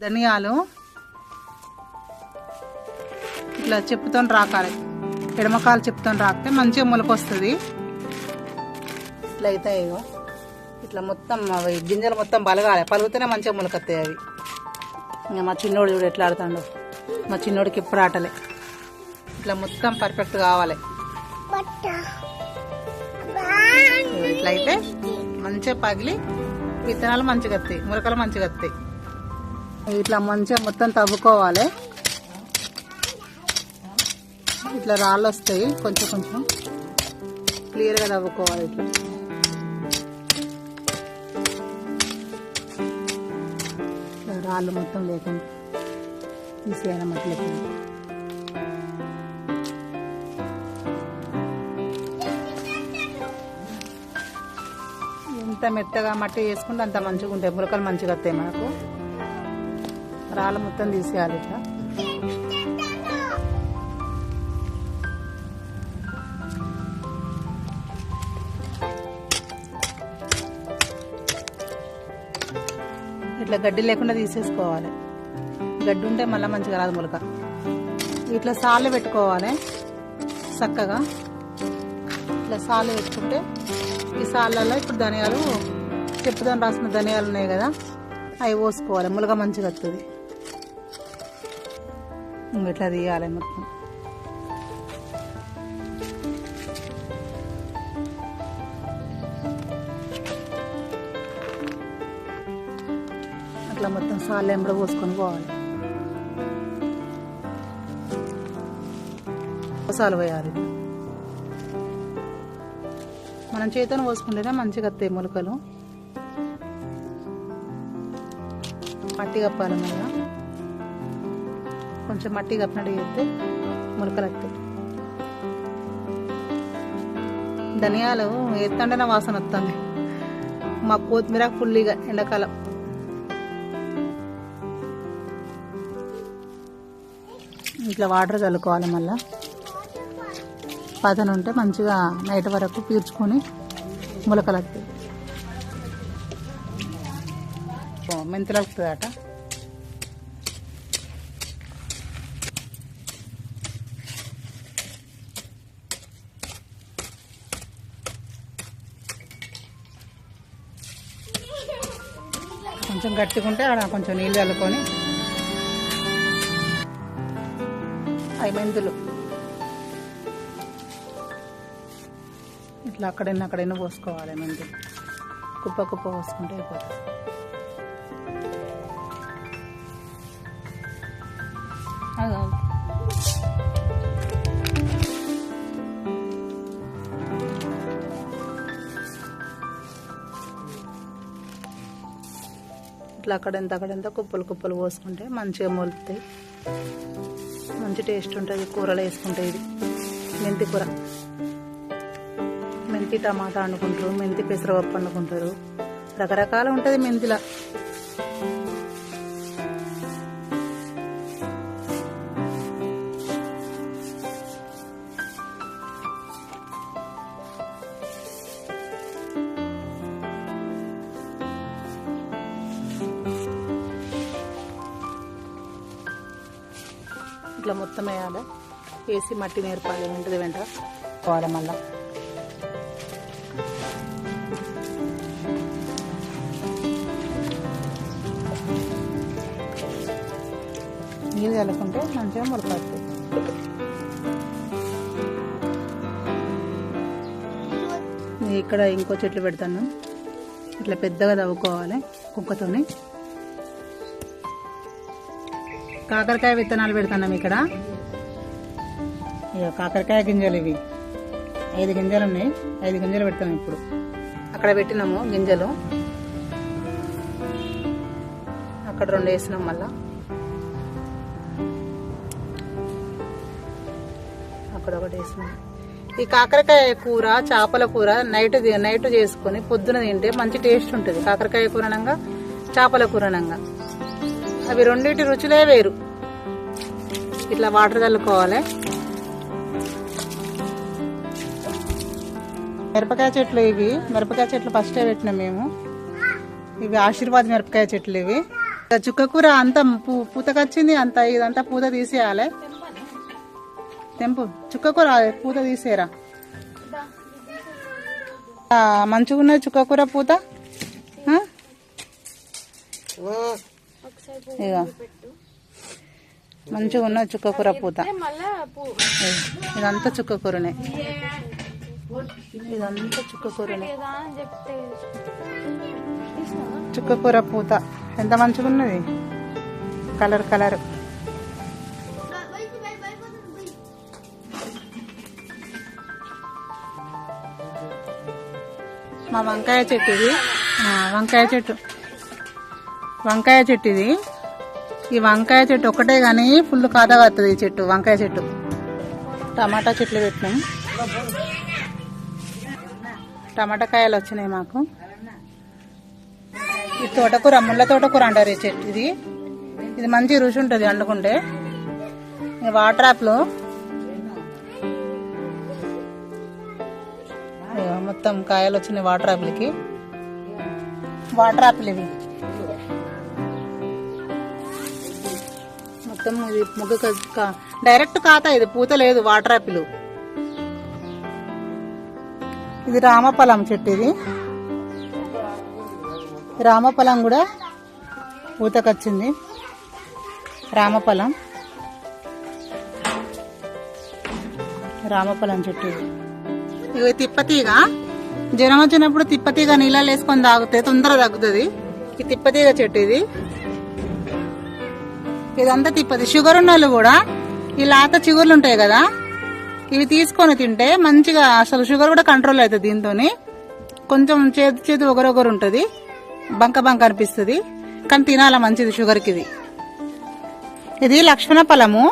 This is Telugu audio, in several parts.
ధనియాలు. ఇట్లా చెప్పుతో రాకాలి. ఎడమకాలు చెప్పుతో రాకితే మంచిగా మొలకొస్తుంది. ఇట్లా అవుతాయి ఇట్లా మొత్తం అవి గింజలు మొత్తం బలగాలి పలుగుతూనే మంచిగా మొలకొస్తాయి అవి. ఇంకా మా చిన్నోడు చూడు ఎట్లా ఆడుతాడు. మా చిన్నోడికి ఎప్పుడు ఆటలే. ఇట్లా మొత్తం పర్ఫెక్ట్ కావాలి. ఇట్లయితే ఇట్లా అయితే మంచిగా పగిలి విత్తనాలు మంచిగా వస్తాయి మురకలు మంచిగా వస్తాయి ఇట్లా మంచిగా మొత్తం తవ్వుకోవాలి. ఇట్లా రాళ్ళు వస్తాయి. కొంచెం కొంచెం. క్లియర్గా తవ్వుకోవాలి ఇట్లా. ఇట్లా రాళ్ళు మొత్తం లేకుండా తీసేయాలి మట్టిలోకి ఎంత మెత్తగా మట్టి వేసుకుంటే అంత మంచిగా ఉంటాయి. ములకలు మంచిగా వస్తాయి మనకు. రాళ్ళు మొత్తం తీసేయాలి ఇట్లా. ఇట్లా గడ్డి లేకుండా తీసేసుకోవాలి. గడ్డి ఉంటే మళ్ళీ మంచిగా రాదు మొలక. ఇట్లా సాళ్ళు పెట్టుకోవాలి చక్కగా. ఇట్లా సాళ్ళు పెట్టుకుంటే ఈ సాళ్ళలో ఇప్పుడు ధనియాలు చెప్పుదాని రాసిన ధనియాలు ఉన్నాయి కదా అవి పోసుకోవాలి. ములక మంచిగా వస్తుంది ఇట్లా తీయాలి మొత్తం? అట్లా మొత్తం సాళ్ళు ఎంబడ పోసుకొని పోవాలి. సాలు పోయాలి. మనం చేతను పోసుకుంటేనే మంచిగా వస్తాయి మొలకలు. మట్టి కప్పాలి మళ్ళీ. కొంచెం మట్టి కప్పినట్టు చేస్తే మొలకలు వస్తాయి ధనియాలు ఎత్తండన వాసన వస్తుంది. మా కొత్తిమీర ఫుల్లీగా ఎండాకాలం. ఇట్లా వాటర్ చల్లుకోవాలి మళ్ళా. పదన ఉంటే మంచిగా నైట్ వరకు పీల్చుకొని మొలకలు వస్తాయి ఓ, మెంతులు వస్తుందట కొంచెం గట్టిగా ఆడ కొంచెం నీళ్ళు చల్లుకొని అవి మెంతులు. ఇట్లా అక్కడైనా అక్కడైనా పోసుకోవాలి మెంతులు. కుప్ప కుప్ప పోసుకుంటే అయిపోతుంది ఆగు, ఇట్లా అక్కడెంత అక్కడెంత కుప్పలు కుప్పలు పోసుకుంటే మంచిగా మొలుతాయి. మంచి టేస్ట్ ఉంటుంది కూరలో వేసుకుంటే ఇది. మెంతి కూర. మెంతి టమాటా వండుకుంటారు మెంతి పెసరపప్పు వండుకుంటారు. రకరకాల ఉంటుంది మెంతిలా. మొత్తం వేయాలి వేసి మట్టి నేర్పాలి వెంటది వెంట. పోవాలి మళ్ళా. నీళ్ళు కలుపుకుంటే మంచిగా మొలకొస్తాయి ఇక్కడ ఇంకో చెట్లు పెడతాను. ఇట్లా పెద్దగా తవ్వుకోవాలి కుక్కతోని. కాకరకాయ విత్తనాలు పెడుతున్నాం ఇక్కడ. ఇక కాకరకాయ గింజలు ఇవి. ఐదు గింజలు ఉన్నాయి. ఐదు గింజలు పెడతాం ఇప్పుడు. అక్కడ పెట్టినాము గింజలు. అక్కడ రెండు వేసినాం మళ్ళా. అక్కడ ఒకటి వేసినాం. ఈ కాకరకాయ కూర చేపల కూర నైట్ నైట్ చేసుకొని పొద్దున తింటే మంచి టేస్ట్ ఉంటుంది. కాకరకాయ కూర అనంగా చేపల కూర అనంగా. అవి రెండింటి రుచులే వేరు. ఇట్లా వాటర్ చల్లుకోవాలి. మిరపకాయ చెట్లు ఇవి. మిరపకాయ చెట్లు ఫస్టే పెట్టినాం మేము. ఇవి ఆశీర్వాద్ మిరపకాయ చెట్లు ఇవి. చుక్కకూర అంతా అంత పూ- పూతకొచ్చింది. అంత ఇదంతా పూత తీసేయాలి. తెంపు. చుక్కకూర పూత తీసేరా మంచిగా ఉన్నది చుక్కకూర పూత? ఇగో మంచిగా ఉన్నది చుక్క కూర పూత. ఇదంతా చుక్క కూరనే ఇదంతా చుక్క కూరనే చుక్క కూర పూత. ఎంత మంచిగా ఉన్నది? Colour colour. మా వంకాయ చెట్టు ఇది. వంకాయ చెట్టు. వంకాయ చెట్టు ఇది. ఈ వంకాయ చెట్టు ఒకటే కానీ ఫుల్ కాదా కాస్తుంది ఈ చెట్టు వంకాయ చెట్టు. టమాటా చెట్లు పెట్టినాం. టమాటా కాయలు వచ్చినాయి మాకు. ఈ తోటకూర ముళ్ళ తోటకూర అంటారు ఈ చెట్టు ఇది. ఇది మంచి రుచి ఉంటుంది వండుకుంటే. ఈ వాటర్ యాప్లో మొత్తం కాయలు వచ్చినాయి వాటర్ యాప్లకి వాటర్ యాప్లు ఇవి. మొత్తం ఇది ముగ్గ డైరెక్ట్ ఖాతా ఇది పూత లేదు వాటర్ యాపిల్. ఇది రామఫలం చెట్టు ఇది. రామఫలం కూడా పూతకొచ్చింది. రామఫలం. రామఫలం చెట్టు ఇది. ఇవి తిప్పతీగ. జ్వరం వచ్చినప్పుడు తిప్పతీగ నీళ్ళలో వేసుకొని తాగితే తొందర తగ్గుతుంది. ఈ తిప్పతీగ చెట్టు ఇది. ఇదంతా తిప్పది. షుగర్ ఉన్న వాళ్ళు కూడా ఈ లాత చిగుర్లు ఉంటాయి కదా ఇవి తీసుకొని తింటే మంచిగా అసలు షుగర్ కూడా కంట్రోల్ అవుతుంది దీంతో కొంచెం చేతి చేతి ఒకరొకరు ఉంటుంది బంక బంక అనిపిస్తుంది కానీ తినాల మంచిది షుగర్కి ఇది ఇది లక్ష్మణ ఫలము.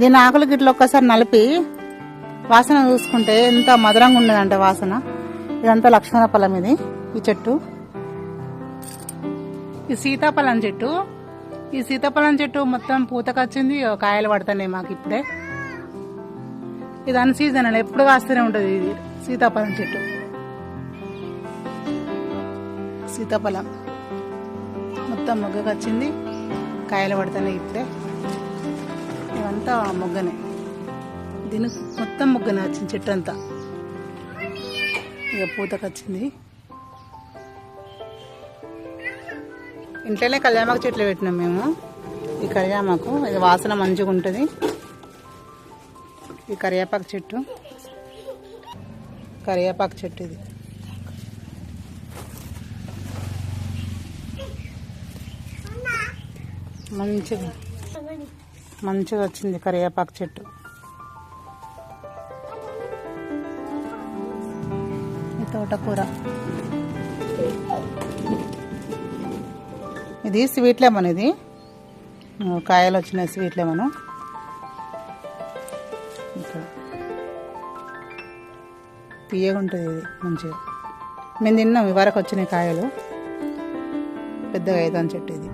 దీని ఆకులు గిట్ల ఒక్కసారి నలిపి వాసన చూసుకుంటే ఎంత మధురంగా ఉండదంటే వాసన. ఇదంతా లక్ష్మణ ఫలం ఇది ఈ చెట్టు. ఈ సీతాఫలం చెట్టు. ఈ సీతాఫలం చెట్టు మొత్తం పూతకొచ్చింది కాయలు పడుతున్నాయి మాకు ఇప్పుడే. ఇది అన్ సీజన్ అని ఎప్పుడు కాస్తూనే ఉంటుంది ఇది సీతాఫలం చెట్టు. సీతాఫలం మొత్తం మొగ్గకొచ్చింది కాయలు పడుతున్నాయి ఇప్పుడే. ఇవంతా మొగ్గనే. దీని మొత్తం మొగ్గనే వచ్చింది చెట్టు అంతా. ఇక పూతకొచ్చింది ఇంట్లోనే కళ్యామాకు చెట్లు పెట్టినాం మేము. ఈ కరియామాకు ఇది వాసన మంచిగా ఉంటుంది. ఈ కరివేపాకు చెట్టు. కరివేపాకు చెట్టు ఇది. మంచిగా మంచిగా వచ్చింది కరివేపాకు చెట్టు. తోటకూర. ఇది స్వీట్ లెమన్ ఇది కాయలు వచ్చినాయి స్వీట్ లెమన్. ఇక్కడ తీయగా ఉంటుంది ఇది మంచిగా. మేము తిన్నాం ఇవరకు వరకు వచ్చినాయి కాయలు. పెద్దగా అవుతాను చెట్టు ఇది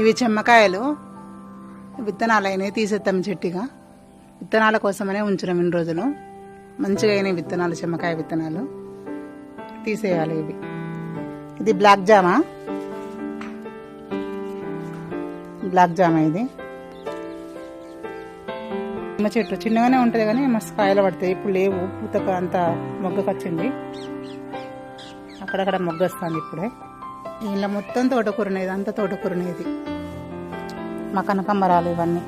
ఇవి చెమ్మకాయలు. విత్తనాలు అయినాయి తీసేస్తాం చెట్టుగా. విత్తనాల కోసమనే ఉంచినాం ఇన్ని రోజులు. మంచిగా అయినాయి విత్తనాలు చెమ్మకాయ విత్తనాలు. తీసేయాలి ఇవి. ఇది బ్లాక్ జామా. బ్లాక్ జామా ఇది. నిమ్మ చెట్టు చిన్నగానే ఉంటుంది కానీ మస్తు కాయలు పడతాయి. ఇప్పుడు లేవు. పూతక అంత మొగ్గకు వచ్చింది అక్కడక్కడ మొగ్గొస్తుంది ఇప్పుడే. దీనిలో మొత్తం తోటకూరనే అంత తోటకూరనే ఇది. మా కనకంబరాలు ఇవన్నీ.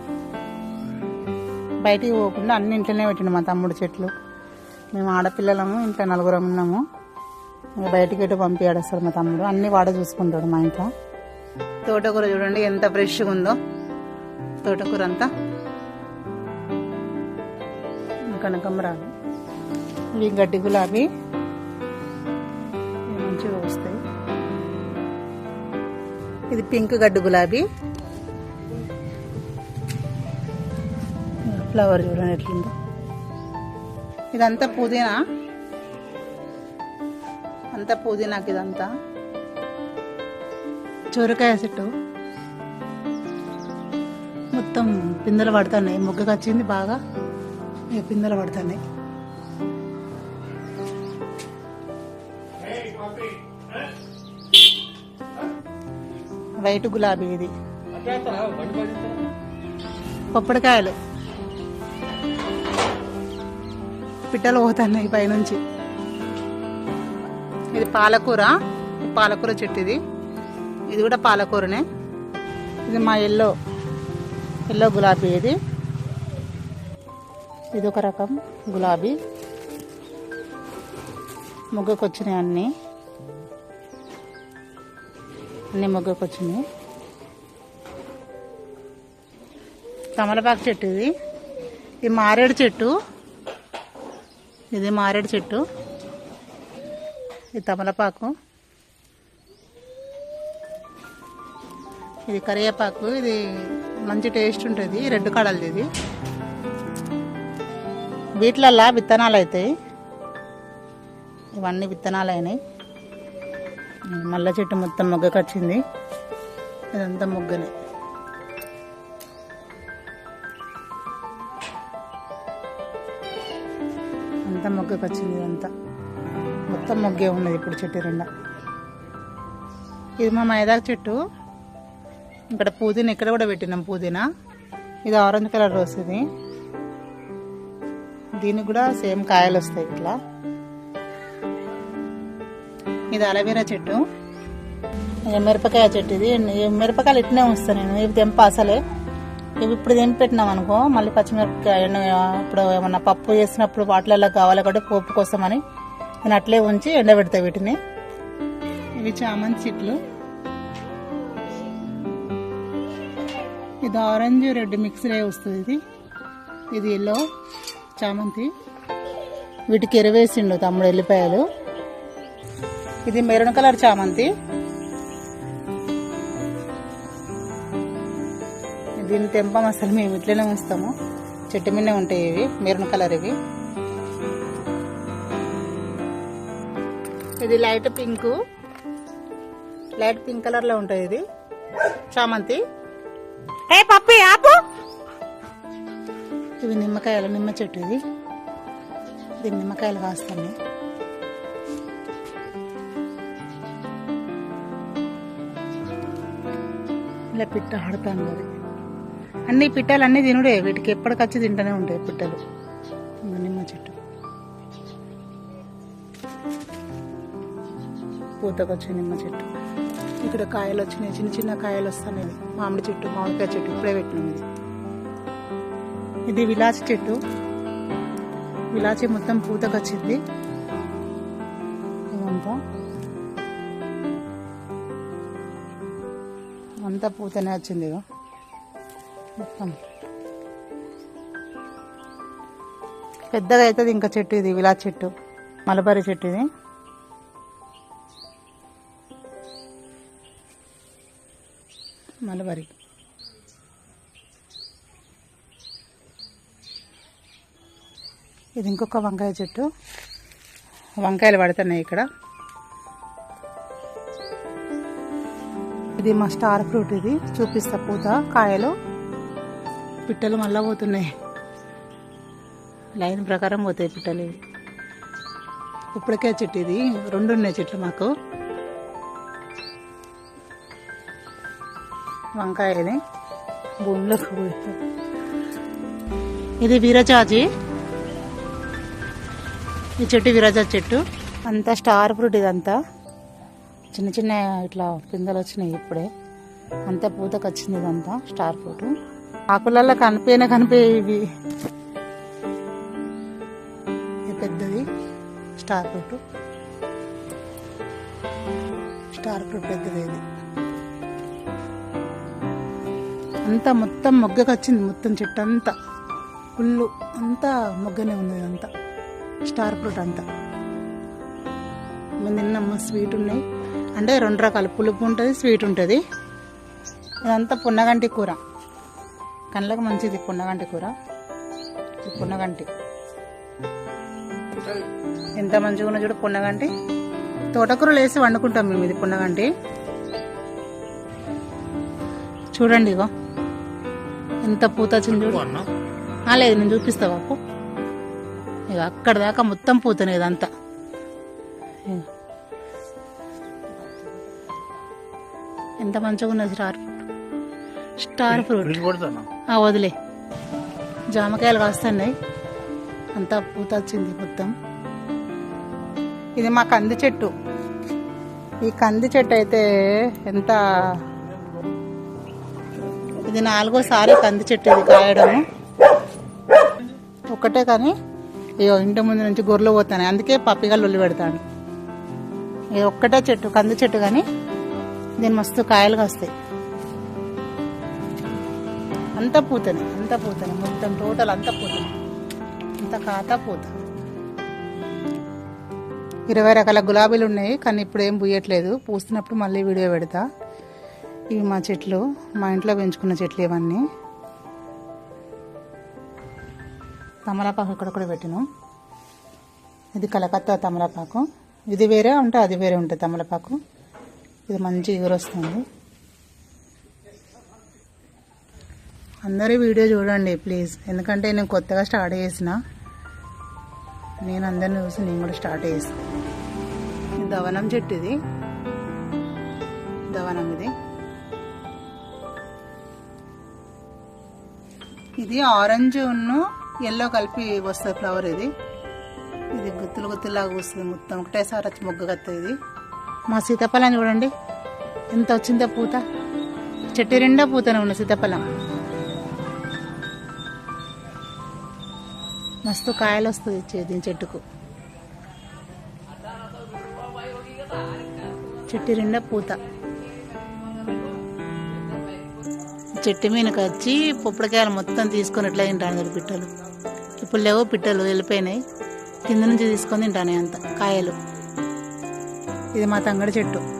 బయటికి పోకుండా అన్ని ఇంట్లోనే పెట్టిండు మా తమ్ముడు చెట్లు. మేము ఆడపిల్లలము ఇంట్లో నలుగురం ఉన్నాము. బయటికి ఎటు పంపించాడు అసలు మా తమ్ముడు? అన్ని వాడ చూసుకుంటాడు మా ఇంట్లో. తోటకూర చూడండి ఎంత ఫ్రెష్గా ఉందో. తోటకూర అంతా. కనకంబరాలు ఇవి గడ్డి గులాబీ. మంచిగా వస్తాయి. ఇది పింక్ గడ్డి గులాబీ. ఫ్లవర్ చూడండి ఎట్లుందో. ఇదంతా పుదీనా? అంతా పుదీనాకి ఇదంతా. చోరకాయ చెట్టు మొత్తం పిందెలు పడుతున్నాయి. మొగ్గకు వచ్చింది బాగా. ఇక పిందెలు పడుతున్నాయి. వైట్ గులాబీ ఇది. పప్పడికాయలు. పిట్టలు పోతున్నాయి పైనుంచి. ఇది పాలకూర పాలకూర చెట్టు ఇది ఇది కూడా పాలకూరనే. ఇది మా ఎల్లో ఎల్లో గులాబీ ఇది. ఇది ఒక రకం గులాబీ. మొగ్గకు వచ్చినాయి అన్నీ. అన్ని మొగ్గకు వచ్చినాయి తమలపాకు చెట్టు ఇది. ఇది మారేడు చెట్టు. ఇది మారేడు చెట్టు. ఇది తమలపాకు. ఇది కరివేపాకు. ఇది మంచి టేస్ట్ ఉంటుంది. రెడ్ కడలది ఇది. వీటిలల్లా విత్తనాలు అవుతాయి ఇవన్నీ విత్తనాలు అయినాయి మల్ల చెట్టు మొత్తం మొగ్గకొచ్చింది. ఇదంతా మొగ్గనే. అంతా మొగ్గకొచ్చింది ఇదంతా. మొత్తం మొగ్గే ఉన్నది ఇప్పుడు చెట్టు రెండ. ఇది మా మైదాకు చెట్టు. ఇక్కడ పుదీనా ఇక్కడ కూడా పెట్టినాం పుదీనా ఇది ఆరెంజ్ కలర్ రోస్ ఇది. దీనికి కూడా సేమ్ కాయలు వస్తాయి ఇట్లా. ఇది అలవీరా చెట్టు. మిరపకాయ చెట్టు ఇది. మిరపకాయలు ఇట్నే వస్తాను నేను. ఇవి తెంప అసలే. ఇవి ఇప్పుడు తెంపి పెట్టినాం అనుకో మళ్ళీ పచ్చిమిరపకాయ ఎండ- ఇప్పుడు ఏమన్నా పప్పు చేసినప్పుడు వాటిలలో కావాలి కాబట్టి పోపు కోసమని నేను అట్లే ఉంచి ఎండబెడతా వీటిని. ఇవి చామంతి చెట్లు. ఇది ఆరెంజ్ రెడ్ మిక్స్ రే వస్తుంది ఇది. ఇది ఎల్లో చామంతి. వీటికి ఎరవేసిండు తమ్ముడు ఎల్లిపాయలు. ఇది మెరూన్ కలర్ చామంతి. దీన్ని తెంపం అసలు మేము ఇట్లనే ఉంచుతాము. చెట్టు మీదనే ఉంటాయి ఇవి మెరూన్ కలర్ ఇవి. ఇది లైట్ పింక్. లైట్ పింక్ కలర్లో ఉంటుంది ఇది. చామంతి. ఏ పప్పి ఆపు. ఇవి నిమ్మకాయలు నిమ్మ చెట్టు ఇది. ఇది నిమ్మకాయలు కాస్తాయి ఇలా పిట్ట ఆడుతాను అన్ని పిట్టలు అన్ని తినుడే వీటికి ఎప్పటికచ్చి తింటూనే ఉంటాయి పిట్టలు. పూతకొచ్చే నిమ్మ చెట్టు. ఇక్కడ కాయలు వచ్చినాయి చిన్న చిన్న కాయలు వస్తున్నాయి. మామిడి చెట్టు మామిడికాయ చెట్టు ఇప్పుడే పెట్టినాం. ఇది ఇది విలాచి చెట్టు. విలాచి మొత్తం పూతకొచ్చింది ఇదంతా. అంతా పూతనే వచ్చింది ఇగో. మొత్తం. పెద్దగా అవుతుంది ఇంకా చెట్టు ఇది విలా చెట్టు. మలబరి చెట్టు ఇది. మలబరి ఇది ఇంకొక వంకాయ చెట్టు. వంకాయలు పడుతున్నాయి ఇక్కడ. ఇది మా స్టార్ ఫ్రూట్ ఇది. చూపిస్తా పూత కాయలు. పిట్టలు మళ్ళా పోతున్నాయి. లైన్ ప్రకారం పోతాయి పిట్టలు. ఇవి ఇప్పటికే చెట్టు ఇది. రెండు ఉన్నాయి చెట్లు మాకు. వంకాయ ఇది భూమిలోకి పోతుంది ఇది వీరజాజి. ఈ చెట్టు విరజా చెట్టు. అంతా స్టార్ ఫ్రూట్ ఇదంతా. చిన్న చిన్న ఇట్లా పిందెలు వచ్చినాయి ఇప్పుడే. అంతా పూతకు వచ్చింది ఇదంతా స్టార్ ఫ్రూట్. ఆకులలో కనిపోయినా కనిపోయే ఇవి. పెద్దది స్టార్ ఫ్రూట్. స్టార్ ఫ్రూట్ పెద్దది ఇది. అంతా మొత్తం మొగ్గకొచ్చింది మొత్తం చెట్టు అంతా. ఫుల్ అంతా మొగ్గనే ఉంది అంతా. స్టార్ ఫ్రూట్ అంతా. మేము తిన్నమ్మ స్వీట్ ఉన్నాయి. అంటే రెండు రకాల పులుపు ఉంటుంది స్వీట్ ఉంటుంది. ఇదంతా పున్నగంటి కూర. కళ్ళకు మంచిది పున్నగంటి కూర. పున్నగంటి. ఎంత మంచిగా ఉన్నా చూడు పున్నగంటి. తోటకూరలు వేసి వండుకుంటాం మేము ఇది పున్నగంటి. చూడండి ఇగో. ఎంత పూత వచ్చింది చూడు. లేదు నేను చూపిస్తా బాపు ఇక అక్కడ దాకా మొత్తం పూతనే ఇదంతా. ఎంత మంచిగా ఉన్నది స్టార్ స్టార్ ఫ్రూట్. కొడతాను? ఆ వదిలే. జామకాయలు కాస్తున్నాయి. అంతా పూత వచ్చింది మొత్తం. ఇది మా కంది చెట్టు. ఈ కంది చెట్టు అయితే ఎంత ఇది నాలుగోసారి కంది చెట్టు ఇది కాయడము. ఒక్కటే కానీ ఇగో ఇంటి ముందు నుంచి గొర్రెలు పోతాను అందుకే పప్పిగా లొల్లి పెడతాను. ఇది ఒక్కటే చెట్టు కంది చెట్టు కానీ దీని మస్తు కాయలు కాస్తాయి. అంత పూతనే అంత పూతనే. మొత్తం టోటల్ అంత పూతనే. అంత కాత పూత. ఇరవై రకాల గులాబీలు ఉన్నాయి కానీ ఇప్పుడు ఏం పూయట్లేదు. పూస్తున్నప్పుడు మళ్ళీ వీడియో పెడతా. ఇవి మా చెట్లు మా ఇంట్లో పెంచుకున్న చెట్లు ఇవన్నీ. తమలపాకు ఇక్కడ కూడా పెట్టినాం. ఇది కలకత్తా తమలపాకు. ఇది వేరే ఉంటే అది వేరే ఉంటుంది తమలపాకు. ఇది మంచి ఎగురు వస్తుంది. అందరూ వీడియో చూడండి ప్లీజ్. ఎందుకంటే నేను కొత్తగా స్టార్ట్ చేసిన. నేను అందరిని చూసి నేను కూడా స్టార్ట్ చేస్తాను దవనం చెట్టు ఇది. ఇది ఆరెంజ్ ఉన్ను ఎల్లో కలిపి వస్తుంది ఫ్లవర్ ఇది. ఇది గుత్తులు గుత్తులాగా వస్తుంది మొత్తం. ఒకటేసారి వచ్చి మొగ్గ కత్తది ఇది. మా సీతాఫలం చూడండి. ఎంత వచ్చిందో పూత. చెట్టు రెండో పూతనే ఉన్న సీతాఫలం. మస్తు కాయలు వస్తుంది దీని చెట్టుకు. చెట్టు రెండో పూత. చెట్టు మీదకి వచ్చి పొప్పడికాయలు మొత్తం తీసుకొని ఎట్లా తింటాను పిట్టలు? ఇప్పుడు లేవో పిట్టలు వెళ్ళిపోయినాయి. కింద నుంచి తీసుకొని తింటాను అంత కాయలు. ఇది మా తంగడి చెట్టు.